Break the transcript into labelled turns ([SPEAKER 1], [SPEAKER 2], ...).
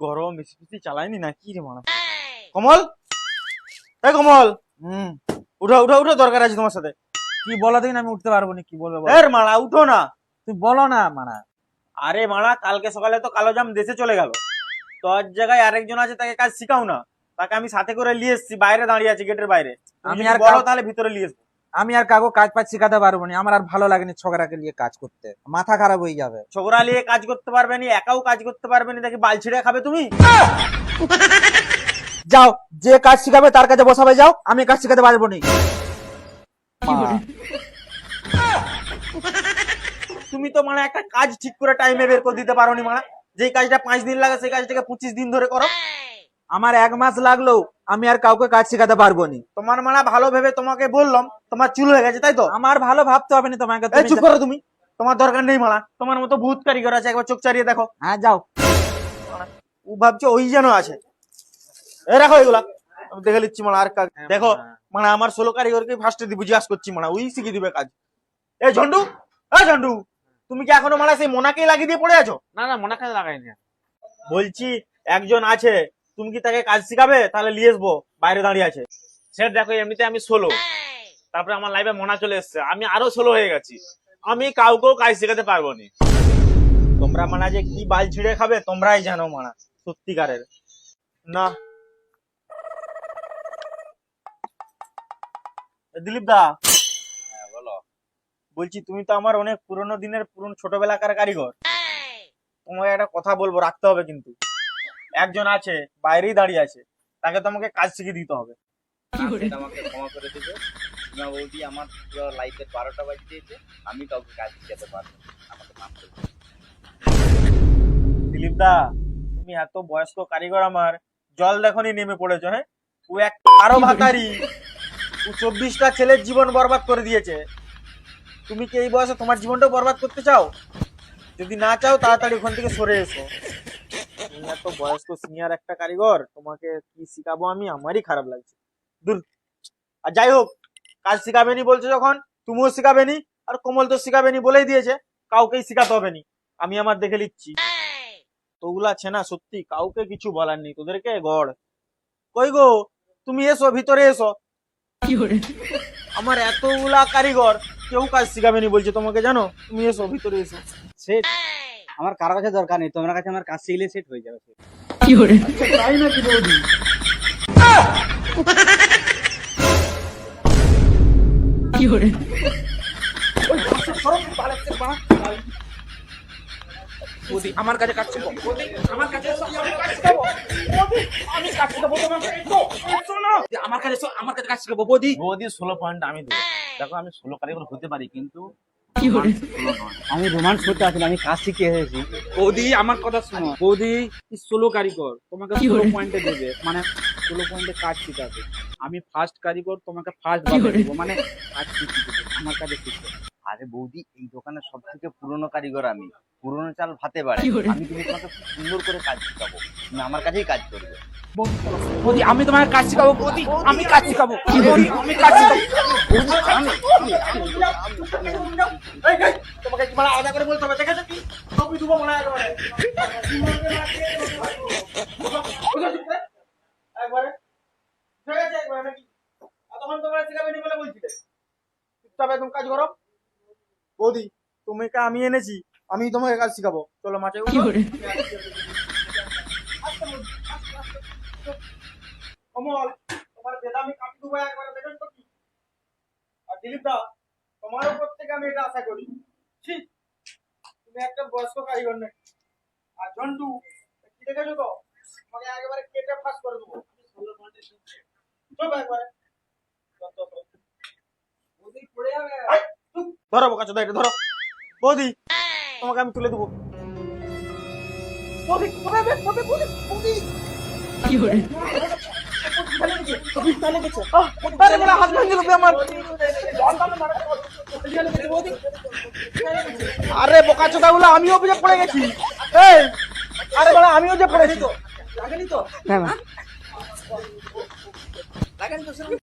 [SPEAKER 1] গরম বেশি বেশি চালাইনি না কি রে মারা কমল? এই কমল!
[SPEAKER 2] হুম।
[SPEAKER 1] উঠো উঠো উঠো দরকার আছে তোমার সাথে।
[SPEAKER 2] কি বলো দেখি আমি উঠতে পারব না কি বলবে বলো।
[SPEAKER 1] এর মারা উঠো না।
[SPEAKER 2] তুই বলো না মানা
[SPEAKER 1] আরে মারা কালকে সকালে তো কালো জাম দেশে চলে গেল। তোর জায়গায় আরেকজন আছে তাকে কাজ শিখাও না। তাকে আমি সাথে করে নিয়ে এসেছি বাইরে দাঁড়িয়ে আছে গেটের বাইরে।
[SPEAKER 2] আমি
[SPEAKER 1] আমি
[SPEAKER 2] আর
[SPEAKER 1] আর বলো
[SPEAKER 2] কাউ-
[SPEAKER 1] তাহলে ভিতরে নিয়ে আসব।
[SPEAKER 2] আমি আর কাকু কাজ পাজ শিখাতে পারব না। আমার আর ভালো লাগেনি ছোকরাকে নিয়ে কাজ করতে। মাথা খারাপ হয়ে যাবে।
[SPEAKER 1] ছোকরা নিয়ে কাজ করতে পারবে নি একাও কাজ করতে পারবে না দেখি বাল ছিঁড়ে খাবে তুমি?
[SPEAKER 2] যাও যে কাজ শিখাবে তার কাছে বসাবে যাও। আমি কাজ শিখাতে পারব না।
[SPEAKER 1] তুমি তো মানে একটা কাজ ঠিক করে টাইমে বের করে দিতে পারো নি মানে যেই কাজটা পাঁচ দিন লাগে সেই কাজটাকে পঁচিশ দিন ধরে করো।
[SPEAKER 2] আমার এক মাস লাগল আমি আর কাউকে কাজ শিখাতে পারব না।
[SPEAKER 1] তোমার মানে ভালো ভেবে তোমাকে বললাম তোমার চুল হয়ে গেছে তাই তো?
[SPEAKER 2] আমার ভালো ভাবতে হবে না তোমাকে
[SPEAKER 1] এই চুপ করো তুমি। তোমার দরকার নেই মালা তোমার মতো ভূত কারিগর আছে একবার চোখ চারিয়ে দেখো।
[SPEAKER 2] হ্যাঁ যাও।
[SPEAKER 1] ও ভাবছে ওই যেন আছে। এই রাখো এগুলা। আমি দেখে নিচ্ছি মানে আর কাজ দেখো মানে আমার ষোলো কারিগরকে ফার্স্টে দিয়ে বুঝিয়াস করছি মানে ওই শিখিয়ে দিবে কাজ। এই ঝন্ডু এই ঝন্ডু তুমি কি এখনও মানে সেই মোনাকেই লাগিয়ে দিয়ে পড়ে আছো?
[SPEAKER 3] না না মনে কাজে লাগাইনি।
[SPEAKER 1] বলছি একজন আছে তুমি কি তাকে কাজ শিখাবে? তাহলে নিয়ে আসব। বাইরে দাঁড়িয়ে আছে।
[SPEAKER 3] স্যার দেখো এমনিতে আমি ষোলো তারপরে আমার লাইফে মনা চলে এসছে। আমি আরও ষোলো হয়ে গেছি। আমি কাউকেও কাজ শেখাতে পারব না।
[SPEAKER 1] তোমরা মানে যে কি বাল ছিঁড়ে খাবে তোমরাই জানো মানা সত্যিকারের। না। দিলীপ দা।
[SPEAKER 3] বলো।
[SPEAKER 1] বলছি তুমি তো আমার অনেক পুরনো দিনের পুরনো ছোটবেলাকার কারিগর। তোমাকে একটা কথা বলব রাখতে হবে কিন্তু। একজন আছে বাইরেই দাঁড়িয়ে আছে তাকে তোমাকে কাজ শিখিয়ে দিতে হবে।
[SPEAKER 4] আমাকে ক্ষমা করে দেবে। না বৌদি আমার পুরো লাইফের বারোটা বাজি দিয়েছে আমি কাউকে কাজ শিখাতে পারব আমাকে মাফ করে
[SPEAKER 1] দিলীপ দা তুমি এত বয়স্ক কারিগর আমার। জল দেখনি নেমে পড়েছো হ্যাঁ? ও এক আরও ভাতারি। ও চব্বিশটা ছেলের জীবন বরবাদ করে দিয়েছে। তুমি কি এই বয়সে তোমার জীবনটাও বরবাদ করতে চাও? যদি না চাও তাড়াতাড়ি ওখান থেকে সরে এসো। তুমি এত বয়স্ক সিনিয়র একটা কারিগর তোমাকে কি শিখাবো আমি? আমারই খারাপ লাগছে। দূর। আর যাই হোক কাজ শিখাবেনি বলছো যখন তুমিও শিখাবেনি আর কোমল তো শিখাবেনি বলেই দিয়েছে কাউকেই শিখাতে হবে নি। আমি আমার দেখে নিচ্ছি। তোগুলা আছে না সত্যি কাউকে কিছু বলার নেই তোদেরকে গড়। কই গো তুমি এসো ভিতরে এসো। আমার এতগুলা কারিগর কেউ কাজ শিখাবেনি বলছে তোমাকে জানো? তুমি এসো ভিতরে এসো।
[SPEAKER 4] সেট আমার কারও কাছে দরকার নেই তোমার কাছে আমার কাজ শিখলে সেট হয়ে যাবে। সেট।
[SPEAKER 1] তাই নাকি বৌদি?
[SPEAKER 2] বৌদি আমার কাছে কাজ শিখো বৌদি, আমার কাছে আমি কাজ শিখাবো। তোমাকে। আমার কাছে আমার কাছে কাজ শিখাবো বৌদি।
[SPEAKER 3] বৌদি ষোলো পয়েন্ট আমি দেবো। দেখো আমি ষোলো কারিগর হতে পারি কিন্তু
[SPEAKER 4] আমি রোমান্স করতে আসলে আমি কাজ শিখে এসেছি।
[SPEAKER 2] বৌদি আমার কথা শোনো। বৌদি ষোলো কারিগর। তোমাকে ষোলো পয়েন্টে দেবে। মানে ষোলো পয়েন্টে কাজ শিখাবে। আমি ফার্স্ট কারিগর তোমাকে ফার্স্ট দেবো। মানে কাজ শিখিয়ে দেবো আমার কাছে শিখবে
[SPEAKER 4] আরে বৌদি এই দোকানের সব থেকে পুরনো কারিগর আমি। পুরনো চাল ভাতে পারে আমি তুমি তোমাকে খুব সুন্দর করে কাজ শিখাবো। তুমি আমার কাছেই কাজ করবে।
[SPEAKER 2] বৌদি আমি তোমার কাজ শিখাবো। বৌদি আমি কাজ শিখাবো। আমি কাজ শিখাবো।
[SPEAKER 1] তোমাকে মানে আলাদা করে বলতে হবে? দেখেছ কি? ছবি দেবো মনে হয় একবারে। ঠিক আছে একবারে নাকি? এতক্ষণ তোমরা শিখাবেনি বলে বলছিলে। চুপচাপ একদম কাজ করো। বৌদি তোমাকে আমি এনেছি? আমি তোমাকে কাজ শিখাবো। চলো মাঠে বৌদি। তোমার বেদামি কাপি দেবো একবারে দেখেন তো কি? আর দিলীপ দা তোমার উপর থেকে আমি এটা আশা করি। ঠিক তুমি একটা বয়স্ক কারিগর নেই আর ঝন্টু কি দেখেছ তো? মানে একেবারে কেটে ফাঁস করে দেবো। একবারে। ধরো এটা ধরো। বৌদি তোমাকে আমি তুলে দেবো। বৌদি কোথায় বৌদি? বৌদি। আরে বোকা চোদা গুলো আমিও বুঝে পড়ে গেছি। এই আরে বড় আমিও যে পড়েছি তো? লাগেনি তো